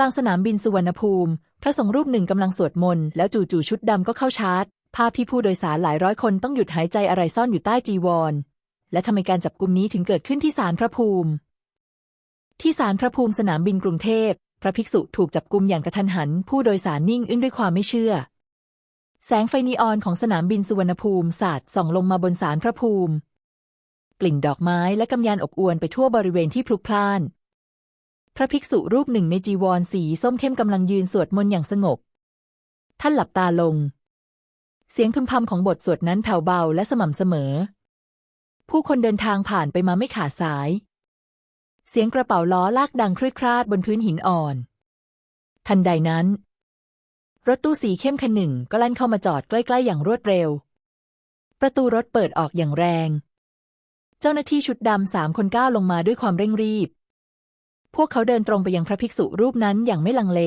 กลางสนามบินสุวรรณภูมิ พระสงฆ์รูปหนึ่งกำลังสวดมนต์แล้วจู่ๆชุดดำก็เข้าชาร์จ ภาพที่ผู้โดยสารหลายร้อยคนต้องหยุดหายใจอะไรซ่อนอยู่ใต้จีวร และทำไมการจับกลุ่มนี้ถึงเกิดขึ้นที่ศาลพระภูมิ ที่ศาลพระภูมิสนามบินกรุงเทพ พระภิกษุถูกจับกลุ่มอย่างกระทันหัน ผู้โดยสารนิ่งอึ้งด้วยความไม่เชื่อ แสงไฟนีออนของสนามบินสุวรรณภูมิสาดส่องลงมาบนศาลพระภูมิ กลิ่นดอกไม้และกำยานอบอวลไปทั่วบริเวณที่พลุกพล่าน พระภิกษุรูปหนึ่งในจีวรสีส้มเข้มกำลังยืนสวดมนต์อย่างสงบ ท่านหลับตาลง เสียงพึมพำของบทสวดนั้นแผ่วเบาและสม่ำเสมอ ผู้คนเดินทางผ่านไปมาไม่ขาดสาย เสียงกระเป๋าล้อลากดังครืดคราดบนพื้นหินอ่อน ทันใดนั้น รถตู้สีเข้มคันหนึ่งก็แล่นเข้ามาจอดใกล้ๆอย่างรวดเร็ว ประตูรถเปิดออกอย่างแรง เจ้าหน้าที่ชุดดำสามคนก้าวลงมาด้วยความเร่งรีบ พวกเขาเดินตรงไปยังพระภิกษุรูปนั้นอย่างไม่ลังเล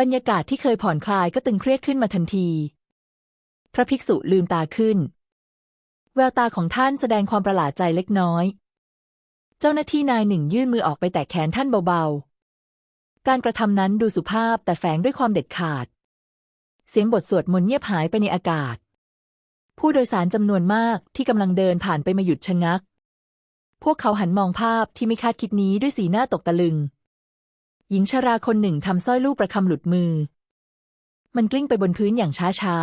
บรรยากาศที่เคยผ่อนคลายก็ตึงเครียดขึ้นมาทันที พระภิกษุลืมตาขึ้น แววตาของท่านแสดงความประหลาดใจเล็กน้อย เจ้าหน้าที่นายหนึ่งยื่นมือออกไปแตะแขนท่านเบาๆ การกระทำนั้นดูสุภาพแต่แฝงด้วยความเด็ดขาด เสียงบทสวดมนต์เงียบหายไปในอากาศ ผู้โดยสารจำนวนมากที่กำลังเดินผ่านไปมาหยุดชะงัก พวกเขาหันมองภาพที่ไม่คาดคิดนี้ด้วยสีหน้าตกตะลึง หญิงชราคนหนึ่งทำสร้อยลูกประคำหลุดมือ มันกลิ้งไปบนพื้นอย่างช้า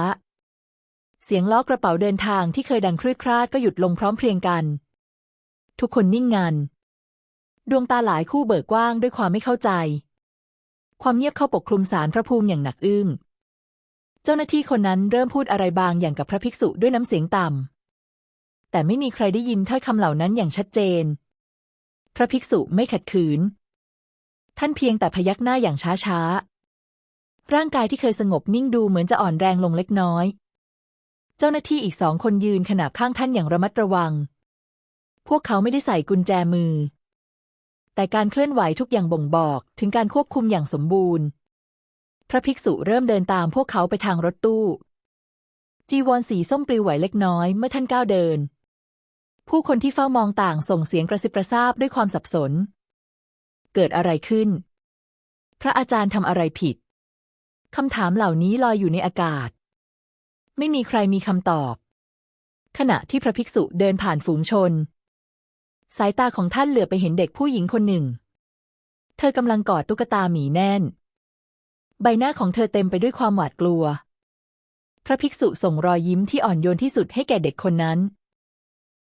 ๆ เสียงล้อกระเป๋าเดินทางที่เคยดังครืดคราดก็หยุดลงพร้อมเพรียงกัน ทุกคนนิ่งงัน ดวงตาหลายคู่เบิกกว้างด้วยความไม่เข้าใจ ความเงียบเข้าปกคลุมสารพระภูมิอย่างหนักอึ้ง เจ้าหน้าที่คนนั้นเริ่มพูดอะไรบางอย่างกับพระภิกษุด้วยน้ำเสียงต่ำ แต่ไม่มีใครได้ยินถ้อยคำเหล่านั้นอย่างชัดเจน พระภิกษุไม่ขัดขืน ท่านเพียงแต่พยักหน้าอย่างช้าๆร่างกายที่เคยสงบนิ่งดูเหมือนจะอ่อนแรงลงเล็กน้อย เจ้าหน้าที่อีกสองคนยืนขนาบข้างท่านอย่างระมัดระวัง พวกเขาไม่ได้ใส่กุญแจมือ แต่การเคลื่อนไหวทุกอย่างบ่งบอกถึงการควบคุมอย่างสมบูรณ์ พระภิกษุเริ่มเดินตามพวกเขาไปทางรถตู้ จีวรสีส้มปลิวไหวเล็กน้อยเมื่อท่านก้าวเดิน ผู้คนที่เฝ้ามองต่างส่งเสียงกระซิบกระซาบด้วยความสับสน เกิดอะไรขึ้น พระอาจารย์ทำอะไรผิดคำถามเหล่านี้ลอยอยู่ในอากาศ ไม่มีใครมีคำตอบ ขณะที่พระภิกษุเดินผ่านฝูงชน สายตาของท่านเหลือไปเห็นเด็กผู้หญิงคนหนึ่ง เธอกำลังกอดตุ๊กตาหมีแน่น ใบหน้าของเธอเต็มไปด้วยความหวาดกลัว พระภิกษุส่งรอยยิ้มที่อ่อนโยนที่สุดให้แก่เด็กคนนั้น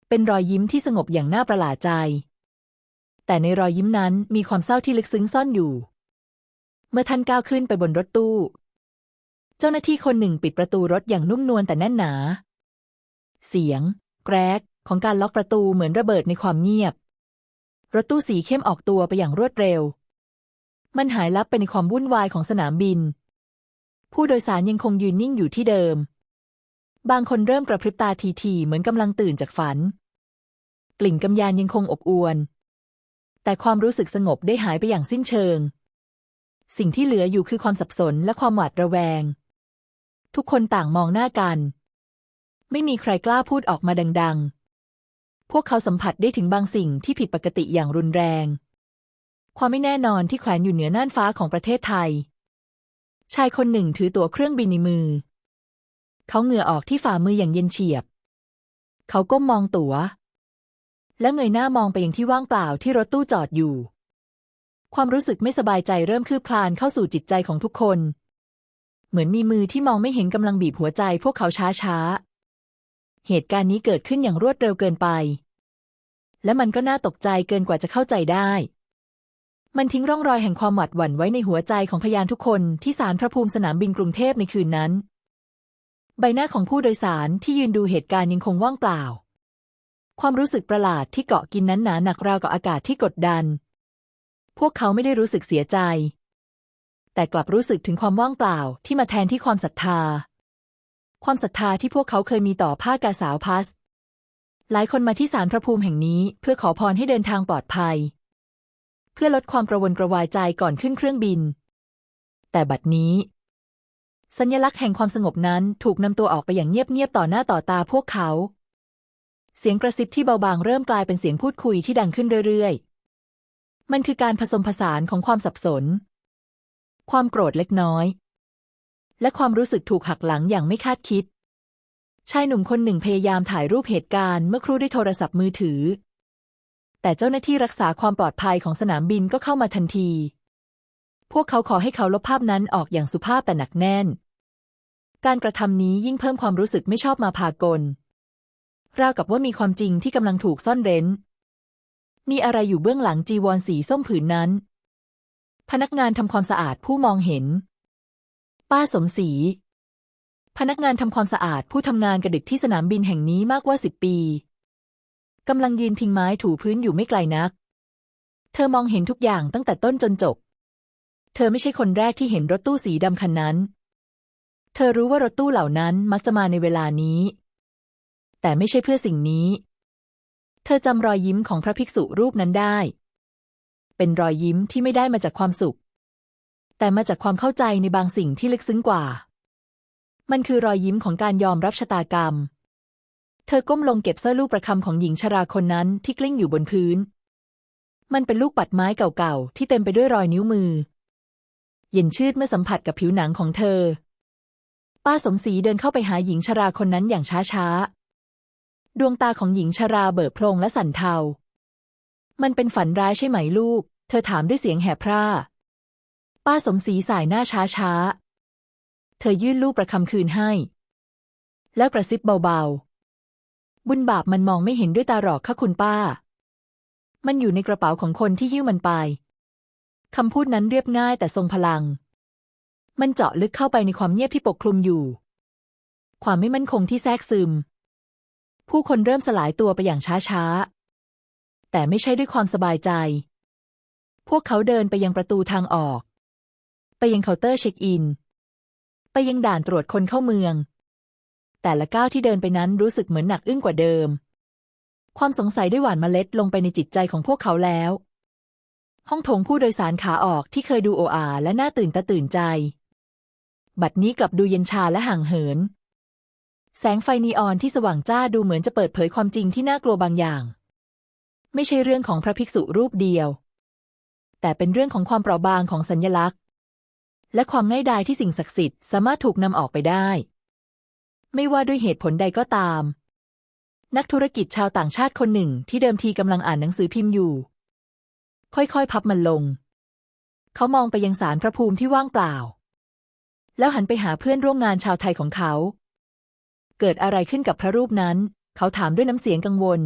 เป็นรอยยิ้มที่สงบอย่างน่าประหลาดใจ แต่ในรอยยิ้มนั้นมีความเศร้าที่ลึกซึ้งซ่อนอยู่ เมื่อท่านก้าวขึ้นไปบนรถตู้ เจ้าหน้าที่คนหนึ่งปิดประตูรถอย่างนุ่มนวลแต่แน่นหนา เสียง แกรกของการล็อกประตูเหมือนระเบิดในความเงียบ รถตู้สีเข้มออกตัวไปอย่างรวดเร็ว มันหายลับไปในความวุ่นวายของสนามบิน ผู้โดยสารยังคงยืนนิ่งอยู่ที่เดิม บางคนเริ่มกระพริบตาทีๆเหมือนกำลังตื่นจากฝัน กลิ่นกำยานยังคงอบอวน แต่ความรู้สึกสงบได้หายไปอย่างสิ้นเชิง สิ่งที่เหลืออยู่คือความสับสนและความหวาดระแวง ทุกคนต่างมองหน้ากัน ไม่มีใครกล้าพูดออกมาดัง ๆ พวกเขาสัมผัสได้ถึงบางสิ่งที่ผิดปกติอย่างรุนแรง ความไม่แน่นอนที่แขวนอยู่เหนือน่านฟ้าของประเทศไทย ชายคนหนึ่งถือตั๋วเครื่องบินในมือ เขาเหงื่อออกที่ฝ่ามืออย่างเย็นเฉียบ เขาก้มมองตัว๋ว และเงยหน้ามองไปยังที่ว่างเปล่าที่รถตู้จอดอยู่ ความรู้สึกไม่สบายใจเริ่มคืบคลานเข้าสู่จิตใจของทุกคน เหมือนมีมือที่มองไม่เห็นกำลังบีบหัวใจพวกเขาช้าๆเหตุการณ์นี้เกิดขึ้นอย่างรวดเร็วเกินไป และมันก็น่าตกใจเกินกว่าจะเข้าใจได้ มันทิ้งร่องรอยแห่งความหวาดหวั่นไว้ในหัวใจของพยานทุกคนที่ศาลพระภูมิสนามบินกรุงเทพในคืนนั้น ใบหน้าของผู้โดยสารที่ยืนดูเหตุการณ์ยังคงว่างเปล่า ความรู้สึกประหลาดที่เกาะกินนั้นหนาหนักราวกับอากาศที่กดดัน พวกเขาไม่ได้รู้สึกเสียใจ แต่กลับรู้สึกถึงความว่างเปล่าที่มาแทนที่ความศรัทธา ความศรัทธาที่พวกเขาเคยมีต่อผ้ากาสาวพัส หลายคนมาที่ศาลพระภูมิแห่งนี้เพื่อขอพรให้เดินทางปลอดภัย เพื่อลดความกระวนกระวายใจก่อนขึ้นเครื่องบิน แต่บัดนี้ สัญลักษณ์แห่งความสงบนั้นถูกนำตัวออกไปอย่างเงียบๆต่อหน้าต่อตาพวกเขา เสียงกระซิบที่เบาบางเริ่มกลายเป็นเสียงพูดคุยที่ดังขึ้นเรื่อยๆ มันคือการผสมผสานของความสับสน ความโกรธเล็กน้อย และความรู้สึกถูกหักหลังอย่างไม่คาดคิด ชายหนุ่มคนหนึ่งพยายามถ่ายรูปเหตุการณ์เมื่อครู่ด้วยโทรศัพท์มือถือ แต่เจ้าหน้าที่รักษาความปลอดภัยของสนามบินก็เข้ามาทันที พวกเขาขอให้เขาลบภาพนั้นออกอย่างสุภาพแต่หนักแน่น การกระทำนี้ยิ่งเพิ่มความรู้สึกไม่ชอบมาพากล ราวกับว่ามีความจริงที่กำลังถูกซ่อนเร้น มีอะไรอยู่เบื้องหลังจีวรสีส้มผืนนั้น พนักงานทำความสะอาดผู้มองเห็น ป้าสมศรีพนักงานทำความสะอาดผู้ทำงานกระดึกที่สนามบินแห่งนี้มากกว่าสิบปีกำลังยืนพิงไม้ถูพื้นอยู่ไม่ไกลนัก เธอมองเห็นทุกอย่างตั้งแต่ต้นจนจบ เธอไม่ใช่คนแรกที่เห็นรถตู้สีดำคันนั้น เธอรู้ว่ารถตู้เหล่านั้นมักจะมาในเวลานี้ แต่ไม่ใช่เพื่อสิ่งนี้ เธอจำรอยยิ้มของพระภิกษุรูปนั้นได้ เป็นรอยยิ้มที่ไม่ได้มาจากความสุข แต่มาจากความเข้าใจในบางสิ่งที่ลึกซึ้งกว่า มันคือรอยยิ้มของการยอมรับชะตากรรม เธอก้มลงเก็บเสร้อลูกประคำของหญิงชราคนนั้นที่กลิ้งอยู่บนพื้น มันเป็นลูกปัดไม้เก่าๆที่เต็มไปด้วยรอยนิ้วมือ เย็นชืดเมื่อสัมผัสกับผิวหนังของเธอป้าสมศรีเดินเข้าไปหาหญิงชราคนนั้นอย่างช้าๆ ดวงตาของหญิงชราเบิกโพลงและสั่นเทา มันเป็นฝันร้ายใช่ไหมลูก เธอถามด้วยเสียงแหบพร่า ป้าสมศรีสายหน้าช้าๆเธอยื่นลูกประคำคืนให้ แล้วกระซิบเบาๆ บุญบาปมันมองไม่เห็นด้วยตาหรอกค่ะคุณป้า มันอยู่ในกระเป๋าของคนที่ยิ้วมันไป คำพูดนั้นเรียบง่ายแต่ทรงพลัง มันเจาะลึกเข้าไปในความเงียบที่ปกคลุมอยู่ ความไม่มั่นคงที่แทรกซึม ผู้คนเริ่มสลายตัวไปอย่างช้าๆ แต่ไม่ใช่ด้วยความสบายใจ พวกเขาเดินไปยังประตูทางออก ไปยังเคาน์เตอร์เช็คอิน ไปยังด่านตรวจคนเข้าเมือง แต่ละก้าวที่เดินไปนั้นรู้สึกเหมือนหนักอึ้งกว่าเดิม ความสงสัยได้หว่านเมล็ดลงไปในจิตใจของพวกเขาแล้ว ห้องโถงผู้โดยสารขาออกที่เคยดูโออาและน่าตื่นตาตื่นใจ บัดนี้กลับดูเย็นชาและห่างเหิน แสงไฟนีออนที่สว่างจ้าดูเหมือนจะเปิดเผยความจริงที่น่ากลัวบางอย่าง ไม่ใช่เรื่องของพระภิกษุรูปเดียว แต่เป็นเรื่องของความเปราะบางของสัญญลักษณ์ และความง่ายดายที่สิ่งศักดิ์สิทธิ์สามารถถูกนำออกไปได้ ไม่ว่าด้วยเหตุผลใดก็ตาม นักธุรกิจชาวต่างชาติคนหนึ่งที่เดิมทีกำลังอ่านหนังสือพิมพ์อยู่ ค่อยๆ พับมันลง เขามองไปยังสารพระภูมิที่ว่างเปล่า แล้วหันไปหาเพื่อนร่วมงานชาวไทยของเขา เกิดอะไรขึ้นกับพระรูปนั้น เขาถามด้วยน้ำเสียงกังวล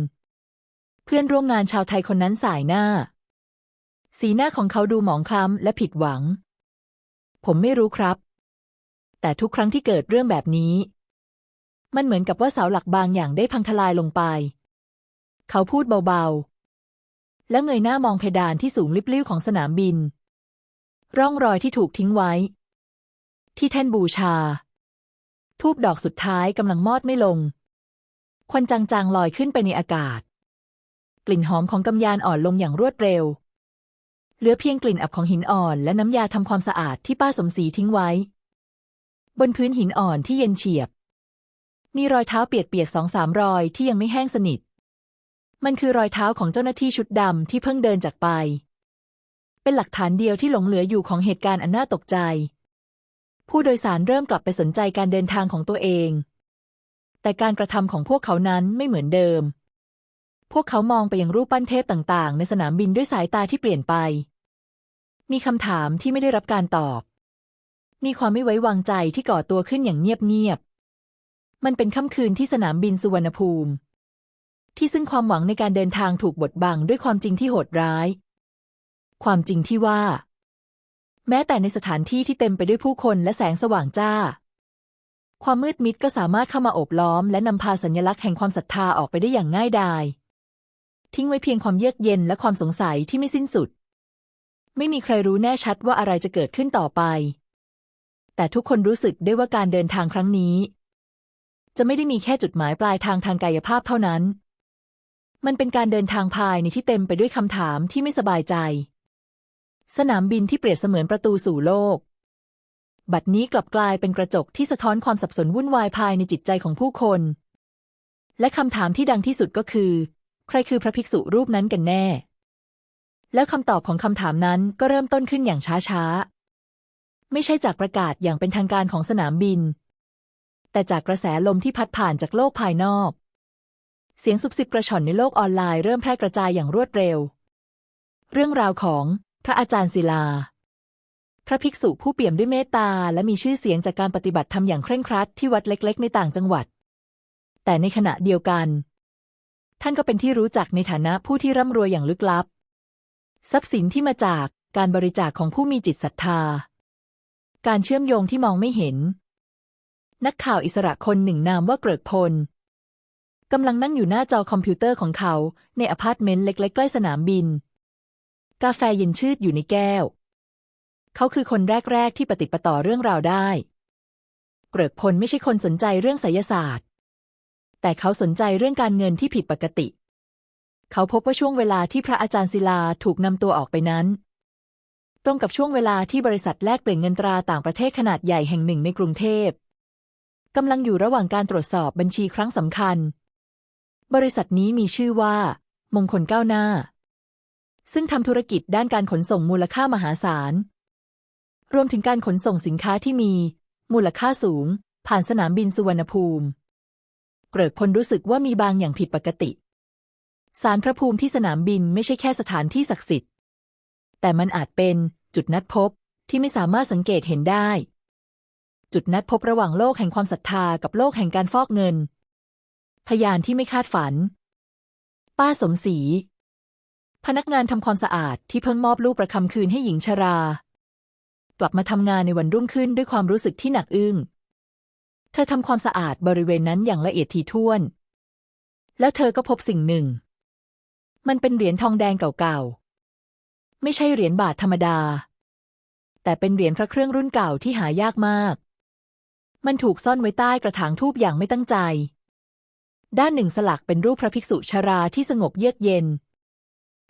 เพื่อนร่วมงานชาวไทยคนนั้นสายหน้า สีหน้าของเขาดูหมองคล้ำและผิดหวัง ผมไม่รู้ครับ แต่ทุกครั้งที่เกิดเรื่องแบบนี้ มันเหมือนกับว่าเสาหลักบางอย่างได้พังทลายลงไป เขาพูดเบาๆ แล้วเงยหน้ามองเพดานที่สูงลิบลิ่วของสนามบิน ร่องรอยที่ถูกทิ้งไว้ ที่แท่นบูชา ทูบดอกสุดท้ายกำลังมอดไม่ลง ควันจางๆลอยขึ้นไปในอากาศ กลิ่นหอมของกำยานอ่อนลงอย่างรวดเร็ว เหลือเพียงกลิ่นอับของหินอ่อนและน้ำยาทำความสะอาดที่ป้าสมศรีทิ้งไว้ บนพื้นหินอ่อนที่เย็นเฉียบ มีรอยเท้าเปียกๆสองสามรอยที่ยังไม่แห้งสนิท มันคือรอยเท้าของเจ้าหน้าที่ชุดดำที่เพิ่งเดินจากไป เป็นหลักฐานเดียวที่หลงเหลืออยู่ของเหตุการณ์อันน่าตกใจ ผู้โดยสารเริ่มกลับไปสนใจการเดินทางของตัวเอง แต่การกระทำของพวกเขานั้นไม่เหมือนเดิม พวกเขามองไปยังรูปปั้นเทพต่างๆ ในสนามบินด้วยสายตาที่เปลี่ยนไป มีคำถามที่ไม่ได้รับการตอบ มีความไม่ไว้วางใจที่ก่อตัวขึ้นอย่างเงียบๆ มันเป็นค่ำคืนที่สนามบินสุวรรณภูมิ ที่ซึ่งความหวังในการเดินทางถูกบดบังด้วยความจริงที่โหดร้าย ความจริงที่ว่า แม้แต่ในสถานที่ที่เต็มไปด้วยผู้คนและแสงสว่างจ้า ความมืดมิดก็สามารถเข้ามาโอบล้อม และนำพาสัญลักษณ์แห่งความศรัทธาออกไปได้อย่างง่ายดาย ทิ้งไว้เพียงความเยือกเย็นและความสงสัยที่ไม่สิ้นสุด ไม่มีใครรู้แน่ชัดว่าอะไรจะเกิดขึ้นต่อไป แต่ทุกคนรู้สึกได้ว่าการเดินทางครั้งนี้ จะไม่ได้มีแค่จุดหมายปลายทางทางกายภาพเท่านั้น มันเป็นการเดินทางภายในที่เต็มไปด้วยคำถามที่ไม่สบายใจ สนามบินที่เปรียบเสมือนประตูสู่โลก บัดนี้กลับกลายเป็นกระจกที่สะท้อนความสับสนวุ่นวายภายในจิตใจของผู้คน และคำถามที่ดังที่สุดก็คือ ใครคือพระภิกษุรูปนั้นกันแน่ แล้วคำตอบของคำถามนั้นก็เริ่มต้นขึ้นอย่างช้าๆ ไม่ใช่จากประกาศอย่างเป็นทางการของสนามบิน แต่จากกระแสลมที่พัดผ่านจากโลกภายนอก เสียงสุบสิบกระชอนในโลกออนไลน์เริ่มแพร่กระจายอย่างรวดเร็ว เรื่องราวของ พระอาจารย์ศิลา พระภิกษุผู้เปี่ยมด้วยเมตตาและมีชื่อเสียงจากการปฏิบัติธรรมอย่างเคร่งครัดที่วัดเล็ก ๆ ในต่างจังหวัด แต่ในขณะเดียวกัน ท่านก็เป็นที่รู้จักในฐานะผู้ที่ร่ำรวยอย่างลึกลับ ทรัพย์สินที่มาจากการบริจาคของผู้มีจิตศรัทธา การเชื่อมโยงที่มองไม่เห็น นักข่าวอิสระคนหนึ่งนามว่าเกริกพลกำลังนั่งอยู่หน้าจอคอมพิวเตอร์ของเขาในอพาร์ตเมนต์เล็ก ๆ ใกล้สนามบิน กาแฟเย็นชืดอยู่ในแก้ว เขาคือคนแรก ๆ ที่ปฏิประต่อเรื่องราวได้ เกริกพลไม่ใช่คนสนใจเรื่องไสยศาสตร์ แต่เขาสนใจเรื่องการเงินที่ผิดปกติ เขาพบว่าช่วงเวลาที่พระอาจารย์ศิลาถูกนำตัวออกไปนั้น ตรงกับช่วงเวลาที่บริษัทแลกเปลี่ยนเงินตราต่างประเทศขนาดใหญ่แห่งหนึ่งในกรุงเทพกำลังอยู่ระหว่างการตรวจสอบบัญชีครั้งสำคัญ บริษัทนี้มีชื่อว่า มงคลก้าวหน้า ซึ่งทำธุรกิจด้านการขนส่งมูลค่ามหาศาล รวมถึงการขนส่งสินค้าที่มี มูลค่าสูง ผ่านสนามบินสุวรรณภูมิ เกริกพลรู้สึกว่ามีบางอย่างผิดปกติ สารพระภูมิที่สนามบินไม่ใช่แค่สถานที่ศักดิ์สิทธิ์ แต่มันอาจเป็นจุดนัดพบที่ไม่สามารถสังเกตเห็นได้ จุดนัดพบระหว่างโลกแห่งความศรัทธากับโลกแห่งการฟอกเงิน พยานที่ไม่คาดฝัน ป้าสมศรี พนักงานทำความสะอาดที่เพิ่งมอบลูกประคำคืนให้หญิงชรา กลับมาทำงานในวันรุ่งขึ้นด้วยความรู้สึกที่หนักอึ้ง เธอทำความสะอาดบริเวณนั้นอย่างละเอียดถี่ถ้วน แล้วเธอก็พบสิ่งหนึ่ง มันเป็นเหรียญทองแดงเก่าๆ ไม่ใช่เหรียญบาทธรรมดา แต่เป็นเหรียญพระเครื่องรุ่นเก่าที่หายากมาก มันถูกซ่อนไว้ใต้กระถางทูบอย่างไม่ตั้งใจ ด้านหนึ่งสลักเป็นรูปพระภิกษุชราที่สงบเยือกเย็น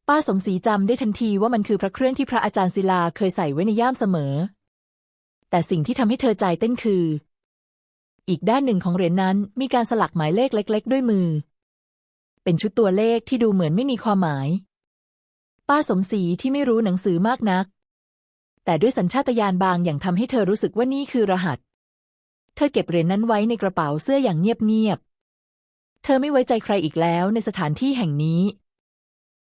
ป้าสมศรีจำได้ทันทีว่ามันคือพระเครื่องที่พระอาจารย์ศิลาเคยใส่ไว้ในย่ามเสมอ แต่สิ่งที่ทำให้เธอใจเต้นคือ อีกด้านหนึ่งของเหรียญนนั้นมีการสลักหมายเลขเล็ก ๆ ด้วยมือ เป็นชุดตัวเลขที่ดูเหมือนไม่มีความหมาย ป้าสมศรีที่ไม่รู้หนังสือมากนัก แต่ด้วยสัญชาตญาณบางอย่างทำให้เธอรู้สึกว่านี่คือรหัส เธอเก็บเหรียญนนั้นไว้ในกระเป๋าเสื้ออย่างเงียบๆเธอไม่ไว้ใจใครอีกแล้วในสถานที่แห่งนี้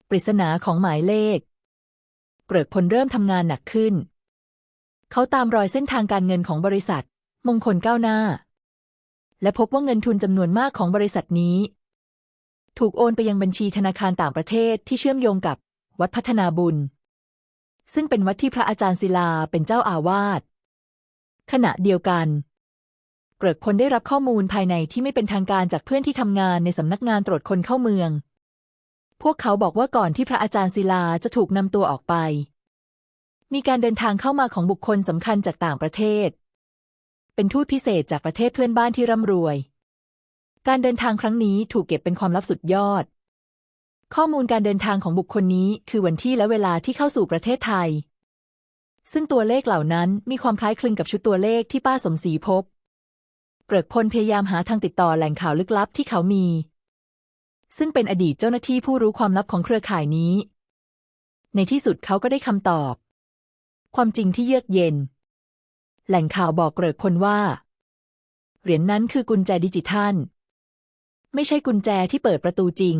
ปริศนาของหมายเลข เกริกพลเริ่มทำงานหนักขึ้น เขาตามรอยเส้นทางการเงินของบริษัท มงคลก้าวหน้า และพบว่าเงินทุนจำนวนมากของบริษัทนี้ ถูกโอนไปยังบัญชีธนาคารต่างประเทศที่เชื่อมโยงกับวัดพัฒนาบุญ ซึ่งเป็นวัดที่พระอาจารย์ศิลาเป็นเจ้าอาวาสขณะเดียวกัน เกริกพลได้รับข้อมูลภายในที่ไม่เป็นทางการจากเพื่อนที่ทำงานในสำนักงานตรวจคนเข้าเมือง พวกเขาบอกว่าก่อนที่พระอาจารย์ศิลาจะถูกนำตัวออกไป มีการเดินทางเข้ามาของบุคคลสำคัญจากต่างประเทศ เป็นทูตพิเศษจากประเทศเพื่อนบ้านที่ร่ำรวย การเดินทางครั้งนี้ถูกเก็บเป็นความลับสุดยอด ข้อมูลการเดินทางของบุคคลนี้คือวันที่และเวลาที่เข้าสู่ประเทศไทย ซึ่งตัวเลขเหล่านั้นมีความคล้ายคลึงกับชุดตัวเลขที่ป้าสมศรีพบเกริกพลพยายามหาทางติดต่อแหล่งข่าวลึกลับที่เขามี ซึ่งเป็นอดีตเจ้าหน้าที่ผู้รู้ความลับของเครือข่ายนี้ ในที่สุดเขาก็ได้คำตอบ ความจริงที่เยือกเย็น แหล่งข่าวบอกเกริกพลว่า เหรียญนนั้นคือกุญแจดิจิทัล ไม่ใช่กุญแจที่เปิดประตูจริง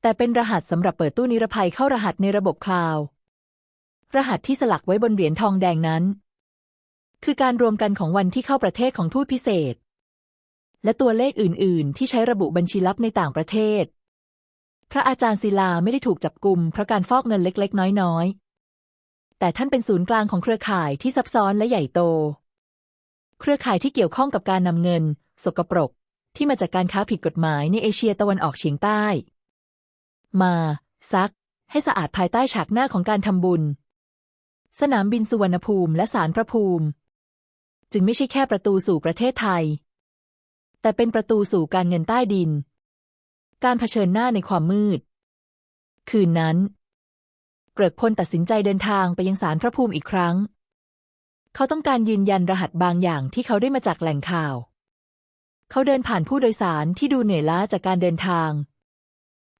แต่เป็นรหัสสำหรับเปิดตู้นิรภัยเข้ารหัสในระบบคลาวด์รหัสที่สลักไว้บนเหรียญทองแดงนั้น คือการรวมกันของวันที่เข้าประเทศของทูตพิเศษ และตัวเลขอื่น ๆ ที่ใช้ระบุบัญชีลับในต่างประเทศ พระอาจารย์ศิลาไม่ได้ถูกจับกลุ่มเพราะการฟอกเงินเล็ก ๆ น้อย ๆ แต่ท่านเป็นศูนย์กลางของเครือข่ายที่ซับซ้อนและใหญ่โต เครือข่ายที่เกี่ยวข้องกับการนำเงิน สกปรก ที่มาจากการค้าผิดกฎหมายในเอเชียตะวันออกเฉียงใต้ มา ซัก ให้สะอาดภายใต้ฉากหน้าของการทำบุญ สนามบินสุวรรณภูมิและสารพระภูมิ จึงไม่ใช่แค่ประตูสู่ประเทศไทย แต่เป็นประตูสู่การเงินใต้ดิน การเผชิญหน้าในความมืด คืนนั้น เกริกพลตัดสินใจเดินทางไปยังสารพระภูมิอีกครั้ง เขาต้องการยืนยันรหัสบางอย่างที่เขาได้มาจากแหล่งข่าว เขาเดินผ่านผู้โดยสารที่ดูเหนื่อยล้าจากการเดินทาง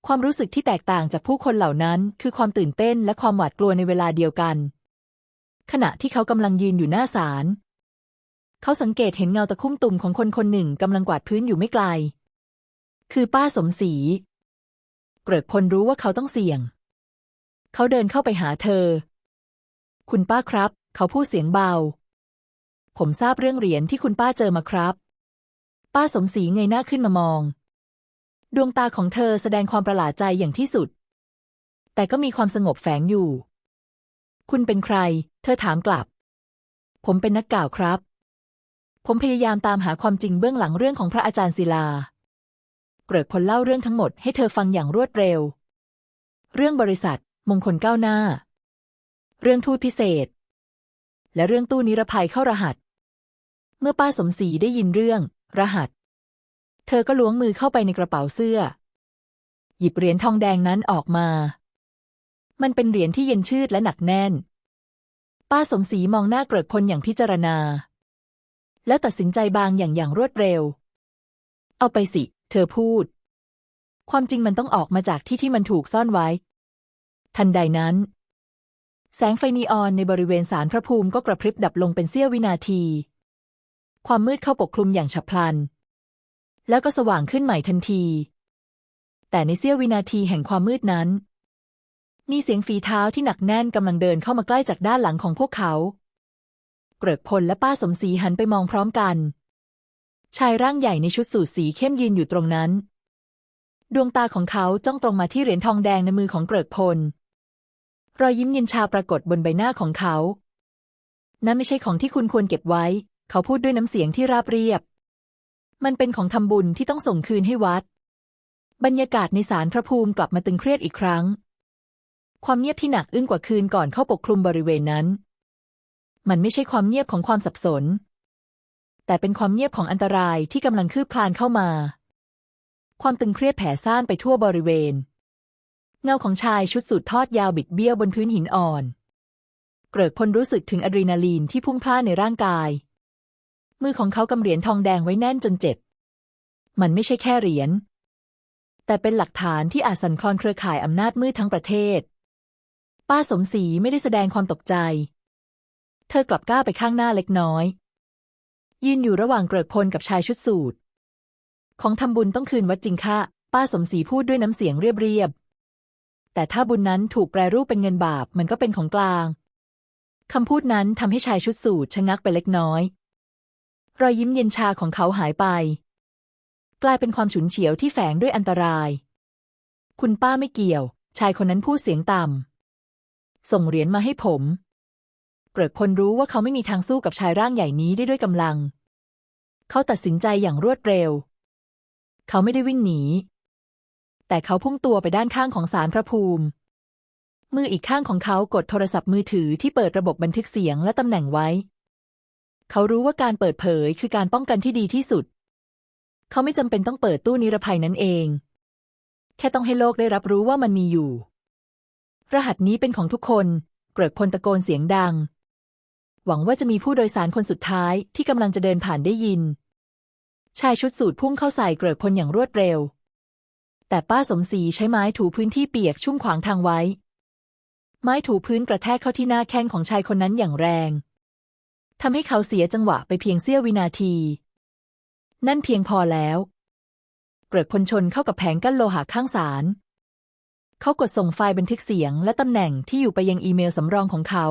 ความรู้สึกที่แตกต่างจากผู้คนเหล่านั้น คือความตื่นเต้นและความหวาดกลัวในเวลาเดียวกัน ขณะที่เขากำลังยืนอยู่หน้าศาล เขาสังเกตเห็นเงาตะคุ่มตุ่มของคนคนหนึ่งกำลังกวาดพื้นอยู่ไม่ไกล คือป้าสมศรี เกริกพลรู้ว่าเขาต้องเสี่ยง เขาเดินเข้าไปหาเธอ คุณป้าครับ เขาพูดเสียงเบา ผมทราบเรื่องเหรียญที่คุณป้าเจอมาครับ ป้าสมศรีเงยหน้าขึ้นมามอง ดวงตาของเธอแสดงความประหลาดใจอย่างที่สุด แต่ก็มีความสงบแฝงอยู่ คุณเป็นใคร เธอถามกลับ ผมเป็นนักกล่าวครับ ผมพยายามตามหาความจริงเบื้องหลังเรื่องของพระอาจารย์ศิลา เกริกพลเล่าเรื่องทั้งหมดให้เธอฟังอย่างรวดเร็ว เรื่องบริษัท มงคลก้าวหน้า เรื่องทูตพิเศษ และเรื่องตู้นิรภัยเข้ารหัส เมื่อป้าสมศรีได้ยินเรื่อง รหัส เธอก็ล้วงมือเข้าไปในกระเป๋าเสื้อ หยิบเหรียญทองแดงนั้นออกมา มันเป็นเหรียญที่เย็นชืดและหนักแน่น ป้าสมศรีมองหน้าเกริกพลอย่างพิจารณา แล้วตัดสินใจบางอย่างอย่างรวดเร็ว เอาไปสิ เธอพูด ความจริงมันต้องออกมาจากที่ที่มันถูกซ่อนไว้ ทันใดนั้น แสงไฟนีออนในบริเวณศาลพระภูมิก็กระพริบดับลงเป็นเสี้ยววินาที ความมืดเข้าปกคลุมอย่างฉับพลัน แล้วก็สว่างขึ้นใหม่ทันที แต่ในเสี้ยววินาทีแห่งความมืดนั้นมีเสียงฝีเท้าที่หนักแน่นกำลังเดินเข้ามาใกล้จากด้านหลังของพวกเขา เกริกพลและป้าสมศรีหันไปมองพร้อมกัน ชายร่างใหญ่ในชุดสูทสีเข้มยืนอยู่ตรงนั้น ดวงตาของเขาจ้องตรงมาที่เหรียญทองแดงในมือของเกริกพล รอยยิ้มเย็นชาปรากฏบนใบหน้าของเขา นั่นไม่ใช่ของที่คุณควรเก็บไว้ เขาพูดด้วยน้ำเสียงที่ราบเรียบ มันเป็นของทำบุญที่ต้องส่งคืนให้วัด บรรยากาศในศาลพระภูมิกลับมาตึงเครียดอีกครั้ง ความเงียบที่หนักอึ้งกว่าคืนก่อนเข้าปกคลุมบริเวณนั้น มันไม่ใช่ความเงียบของความสับสน แต่เป็นความเงียบของอันตรายที่กำลังคืบคลานเข้ามา ความตึงเครียดแผ่ซ่านไปทั่วบริเวณ เงาของชายชุดสูททอดยาวบิดเบี้ยวบนพื้นหินอ่อน เกริกพลรู้สึกถึงอะดรีนาลีนที่พุ่งพล่านในร่างกาย มือของเขากำเหรียญทองแดงไว้แน่นจนเจ็บ มันไม่ใช่แค่เหรียญแต่เป็นหลักฐานที่อาจสั่นคลอนเครือข่ายอำนาจมืดทั้งประเทศ ป้าสมศรีไม่ได้แสดงความตกใจ เธอกลับก้าวไปข้างหน้าเล็กน้อย ยืนอยู่ระหว่างเกริกพลกับชายชุดสูทของทำบุญต้องคืนวัดจริงค่ะ ป้าสมศรีพูดด้วยน้ำเสียงเรียบๆ แต่ถ้าบุญนั้นถูกแปรรูปเป็นเงินบาปมันก็เป็นของกลาง คำพูดนั้นทำให้ชายชุดสูทชะงักไปเล็กน้อย รอยยิ้มเย็นชาของเขาหายไป กลายเป็นความฉุนเฉียวที่แฝงด้วยอันตราย คุณป้าไม่เกี่ยว ชายคนนั้นพูดเสียงต่ำส่งเหรียญมาให้ผม ริกพลรู้ว่าเขาไม่มีทางสู้กับชายร่างใหญ่นี้ได้ด้วยกำลัง เขาตัดสินใจอย่างรวดเร็ว เขาไม่ได้วิ่งหนี แต่เขาพุ่งตัวไปด้านข้างของศาลพระภูมิ มืออีกข้างของเขากดโทรศัพท์มือถือที่เปิดระบบบันทึกเสียงและตำแหน่งไว้ เขารู้ว่าการเปิดเผยคือการป้องกันที่ดีที่สุด เขาไม่จำเป็นต้องเปิดตู้นิรภัยนั้นเอง แค่ต้องให้โลกได้รับรู้ว่ามันมีอยู่ รหัสนี้เป็นของทุกคนเกริกพลตะโกนเสียงดัง หวังว่าจะมีผู้โดยสารคนสุดท้ายที่กำลังจะเดินผ่านได้ยิน ชายชุดสูทพุ่งเข้าใส่เกริกพลอย่างรวดเร็ว แต่ป้าสมศรีใช้ไม้ถูพื้นที่เปียกชุ่มขวางทางไว้ ไม้ถูพื้นกระแทกเข้าที่หน้าแข้งของชายคนนั้นอย่างแรงทำให้เขาเสียจังหวะไปเพียงเสี้ยววินาที นั่นเพียงพอแล้ว เกริกพลชนเข้ากับแผงกั้นโลหะข้างศาลเขากดส่งไฟล์บันทึกเสียงและตำแหน่งที่อยู่ไปยังอีเมลสำรองของเขา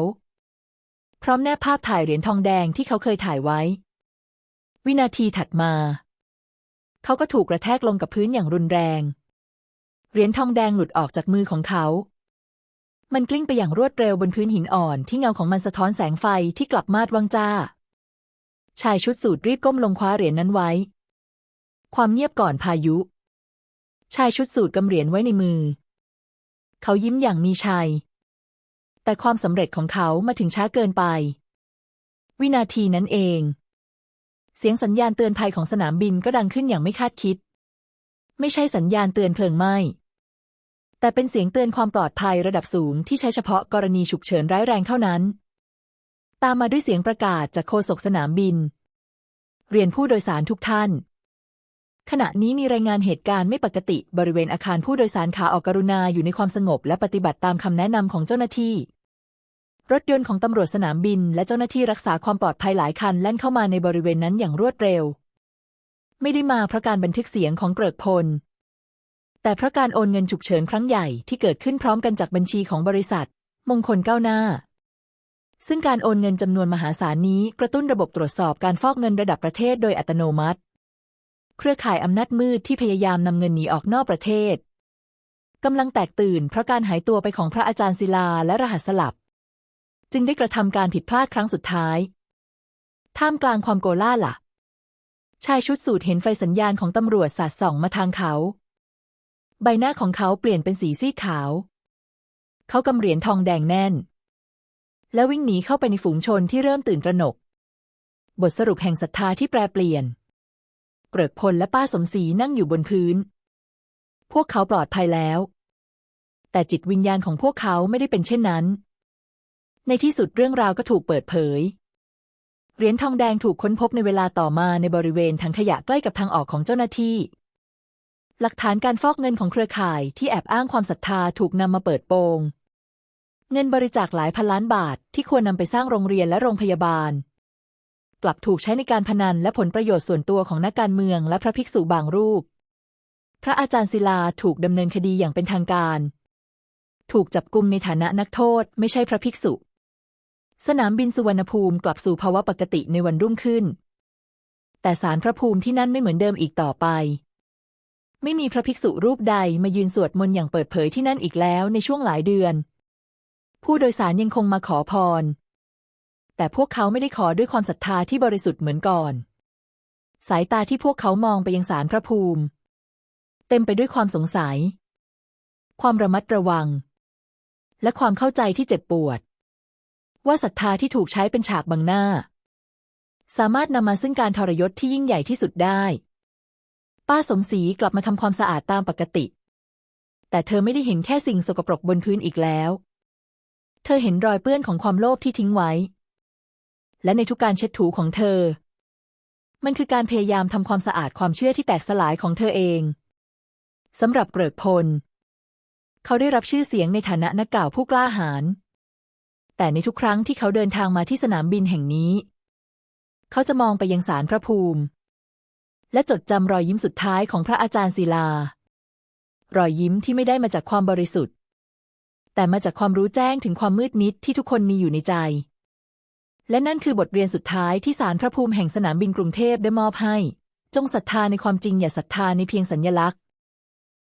พร้อมแนบภาพถ่ายเหรียญทองแดงที่เขาเคยถ่ายไว้ วินาทีถัดมา เขาก็ถูกกระแทกลงกับพื้นอย่างรุนแรง เหรียญทองแดงหลุดออกจากมือของเขา มันกลิ้งไปอย่างรวดเร็วบนพื้นหินอ่อนที่เงาของมันสะท้อนแสงไฟที่กลับมาดวังจ้า ชายชุดสูทรีบก้มลงคว้าเหรียญนั้นไว้ ความเงียบก่อนพายุ ชายชุดสูทกำเหรียญไว้ในมือ เขายิ้มอย่างมีชัย แต่ความสำเร็จของเขามาถึงช้าเกินไป วินาทีนั้นเอง เสียงสัญญาณเตือนภัยของสนามบินก็ดังขึ้นอย่างไม่คาดคิด ไม่ใช่สัญญาณเตือนเพลิงไหม้แต่เป็นเสียงเตือนความปลอดภัยระดับสูงที่ใช้เฉพาะกรณีฉุกเฉินร้ายแรงเท่านั้น ตามมาด้วยเสียงประกาศจากโฆษกสนามบิน เรียนผู้โดยสารทุกท่าน ขณะนี้มีรายงานเหตุการณ์ไม่ปกติบริเวณอาคารผู้โดยสารขาออกกรุณาอยู่ในความสงบและปฏิบัติตามคำแนะนำของเจ้าหน้าที่ รถยนต์ของตำรวจสนามบิน และเจ้าหน้าที่รักษาความปลอดภัยหลายคันแล่นเข้ามาในบริเวณนั้นอย่างรวดเร็ว ไม่ได้มาเพราะการบันทึกเสียงของเกริกพล แต่เพราะการโอนเงินฉุกเฉินครั้งใหญ่ที่เกิดขึ้นพร้อมกันจากบัญชีของบริษัท มงคลก้าวหน้า ซึ่งการโอนเงินจำนวนมหาศาลนี้กระตุ้นระบบตรวจสอบการฟอกเงินระดับประเทศโดยอัตโนมัติ เครือข่ายอำนาจมืดที่พยายามนำเงินหนีออกนอกประเทศกำลังแตกตื่นเพราะการหายตัวไปของพระอาจารย์ศิลาและรหัสสลับ จึงได้กระทำการผิดพลาดครั้งสุดท้าย ท่ามกลางความโกล่าหละชายชุดสูทเห็นไฟสัญญาณของตำรวจสาดส่องมาทางเขา ใบหน้าของเขาเปลี่ยนเป็นสีซีขาว เขากำเหรียญทองแดงแน่น แล้ววิ่งหนีเข้าไปในฝูงชนที่เริ่มตื่นตระหนก บทสรุปแห่งศรัทธาที่แปรเปลี่ยน เกริกพลและป้าสมศรีนั่งอยู่บนพื้น พวกเขาปลอดภัยแล้ว แต่จิตวิญญาณของพวกเขาไม่ได้เป็นเช่นนั้น ในที่สุดเรื่องราวก็ถูกเปิดเผย เหรียญทองแดงถูกค้นพบในเวลาต่อมาในบริเวณถังขยะใกล้กับทางออกของเจ้าหน้าที่ หลักฐานการฟอกเงินของเครือข่ายที่แอบอ้างความศรัทธาถูกนำมาเปิดโปง เงินบริจาคหลายพันล้านบาทที่ควรนำไปสร้างโรงเรียนและโรงพยาบาล กลับถูกใช้ในการพนันและผลประโยชน์ส่วนตัวของนักการเมืองและพระภิกษุบางรูป พระอาจารย์ศิลาถูกดำเนินคดีอย่างเป็นทางการ ถูกจับกุมในฐานะนักโทษ ไม่ใช่พระภิกษุ สนามบินสุวรรณภูมิกลับสู่ภาวะปกติในวันรุ่งขึ้น แต่สารพระภูมิที่นั่นไม่เหมือนเดิมอีกต่อไป ไม่มีพระภิกษุรูปใดมายืนสวดมนต์อย่างเปิดเผยที่นั่นอีกแล้วในช่วงหลายเดือน ผู้โดยสารยังคงมาขอพร แต่พวกเขาไม่ได้ขอด้วยความศรัทธาที่บริสุทธิ์เหมือนก่อน สายตาที่พวกเขามองไปยังสารพระภูมิ เต็มไปด้วยความสงสัย ความระมัดระวัง และความเข้าใจที่เจ็บปวด ว่าศรัทธาที่ถูกใช้เป็นฉากบังหน้า สามารถนำมาซึ่งการทรยศที่ยิ่งใหญ่ที่สุดได้ ป้าสมศรีกลับมาทำความสะอาดตามปกติ แต่เธอไม่ได้เห็นแค่สิ่งสกปรกบนพื้นอีกแล้ว เธอเห็นรอยเปื้อนของความโลภที่ทิ้งไว้ และในทุกการเช็ดถูของเธอ มันคือการพยายามทำความสะอาดความเชื่อที่แตกสลายของเธอเองสำหรับเกริกพล เขาได้รับชื่อเสียงในฐานะนักกล่าวผู้กล้าหาญ แต่ในทุกครั้งที่เขาเดินทางมาที่สนามบินแห่งนี้ เขาจะมองไปยังศาลพระภูมิ และจดจำรอยยิ้มสุดท้ายของพระอาจารย์ศิลา รอยยิ้มที่ไม่ได้มาจากความบริสุทธิ์ แต่มาจากความรู้แจ้งถึงความมืดมิดที่ทุกคนมีอยู่ในใจ และนั่นคือบทเรียนสุดท้ายที่ศาลพระภูมิแห่งสนามบินกรุงเทพได้มอบให้ จงศรัทธาในความจริงอย่าศรัทธาในเพียงสัญญลักษณ์